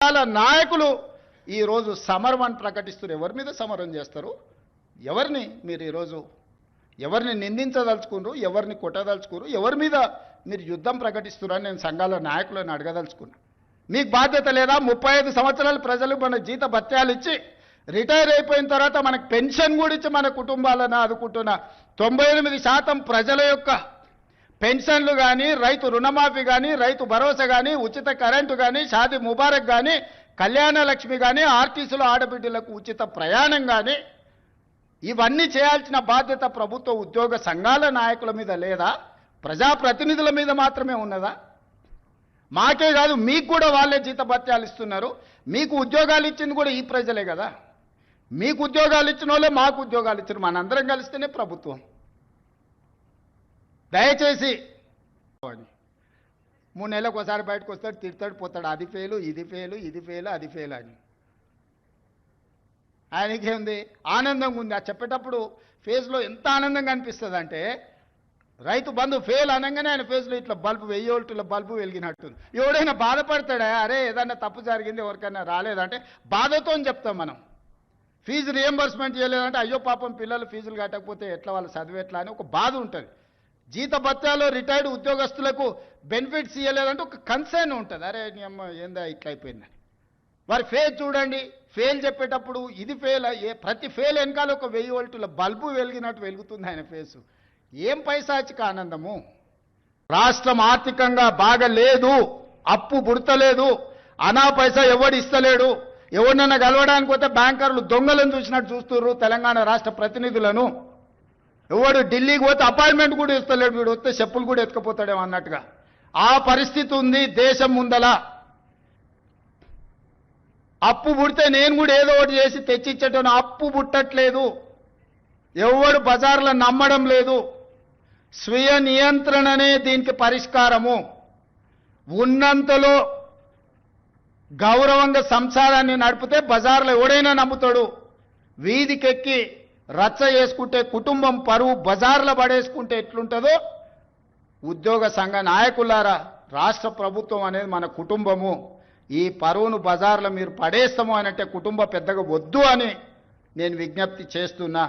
చాలా నాయకులు ఈరోజు సమరం అని ప్రకటిస్తారు ఎవరి మీద సమరం చేస్తారు? ఎవరిని మీరు ఈరోజు ఎవరిని నిందించదలుచుకున్నారు? ఎవరిని కొట్టదలుచుకున్నారు? ఎవరి మీద మీరు యుద్ధం ప్రకటిస్తున్నారని నేను సంఘాల నాయకులను అడగదలుచుకున్నా. మీకు బాధ్యత లేదా? ముప్పై ఐదు సంవత్సరాలు ప్రజలు మన జీత భత్యాలు ఇచ్చి రిటైర్ అయిపోయిన తర్వాత మనకు పెన్షన్ కూడా ఇచ్చి మన కుటుంబాలను ఆదుకుంటున్న తొంభై ఎనిమిది శాతం ప్రజల యొక్క పెన్షన్లు కానీ రైతు రుణమాఫీ కానీ రైతు భరోసా కానీ ఉచిత కరెంటు కానీ షాది ముబారక్ కానీ కళ్యాణ లక్ష్మి కానీ ఆర్టీసీలో ఆడబిడ్డలకు ఉచిత ప్రయాణం కానీ ఇవన్నీ చేయాల్సిన బాధ్యత ప్రభుత్వ ఉద్యోగ సంఘాల నాయకుల మీద లేదా ప్రజాప్రతినిధుల మీద మాత్రమే ఉన్నదా? మాకే కాదు మీకు కూడా వాళ్ళే జీతభత్యాలు ఇస్తున్నారు. మీకు ఉద్యోగాలు ఇచ్చింది కూడా ఈ ప్రజలే కదా. మీకు ఉద్యోగాలు ఇచ్చిన వాళ్ళే మాకు ఉద్యోగాలు ఇచ్చారు. మనందరం కలిస్తేనే ప్రభుత్వం. దయచేసి మూడు నెలలకు ఒకసారి బయటకు వస్తాడు తిడతాడు పోతాడు. అది ఫెయిలు ఇది ఫెయిలు ఇది ఫెయిలు అది ఫెయిల్ అని. ఆయనకేముంది ఆనందంగా ఉంది. ఆ చెప్పేటప్పుడు ఫేస్లో ఎంత ఆనందంగా అనిపిస్తుంది అంటే రైతు బంధు ఫెయిల్ అనగానే ఆయన ఫేస్లో ఇట్లా బల్బు వెయ్యి వోల్టుల బల్బు వెలిగినట్టుంది. ఎవడైనా బాధపడతాడా? అరే ఏదన్నా తప్పు జరిగింది ఎవరికైనా రాలేదంటే బాధతో చెప్తాం మనం. ఫీజు రియంబర్స్మెంట్ చేయలేదంటే అయ్యో పాపం పిల్లలు ఫీజులు కట్టకపోతే ఎట్లా వాళ్ళు చదివేట్లా అని ఒక బాధ ఉంటుంది. జీత భత్యాలు రిటైర్డ్ ఉద్యోగస్తులకు బెనిఫిట్స్ ఇవ్వలేదంటే ఒక కన్సర్న్ ఉంటుంది. అరే నీ అమ్మ ఏందా ఇట్లా అయిపోయిందని. వారి ఫెయిల్ చూడండి. ఫెయిల్ చెప్పేటప్పుడు ఇది ఫెయిల్ ఏ ప్రతి ఫెయిల్ వెనకాల ఒక వెయ్యి వోల్టుల బల్బు వెలిగినట్టు వెలుగుతుంది ఆయన ఫేసు ఏం పైసాచిక ఆనందము? రాష్ట్రం ఆర్థికంగా బాగా లేదు అప్పు పుడతలేదు అనా పైసా ఎవడు ఇస్తలేడు ఎవరినైనా కలవడానికి పోతే బ్యాంకర్లు దొంగలను చూసినట్టు చూస్తున్నారు తెలంగాణ రాష్ట్ర ప్రతినిధులను. ఎవడు ఢిల్లీకి పోతే అపాయింట్మెంట్ కూడా ఇస్తలేడు వీడు వస్తే చెప్పులు కూడా ఎత్తుకపోతాడేమో అన్నట్టుగా. ఆ పరిస్థితి ఉంది దేశం ముందల. అప్పు పుడితే నేను కూడా ఏదో ఒకటి చేసి తెచ్చిచ్చటం అప్పు పుట్టట్లేదు. ఎవడు బజార్లో నమ్మడం లేదు. స్వీయ నియంత్రణనే దీనికి పరిష్కారము. ఉన్నంతలో గౌరవంగా సంసారాన్ని నడిపితే బజార్లో ఎవడైనా నమ్ముతాడు. వీధికెక్కి రచ్చ చేసుకుంటే కుటుంబం పరువు బజార్లో పడేసుకుంటే ఎట్లుంటుందో ఉద్యోగ సంఘ నాయకులారా రాష్ట్ర ప్రభుత్వం అనేది మన కుటుంబము. ఈ పరువును బజార్లో మీరు పడేస్తాము అని అంటే కుటుంబ పెద్దగా వద్దు అని నేను విజ్ఞప్తి చేస్తున్నా.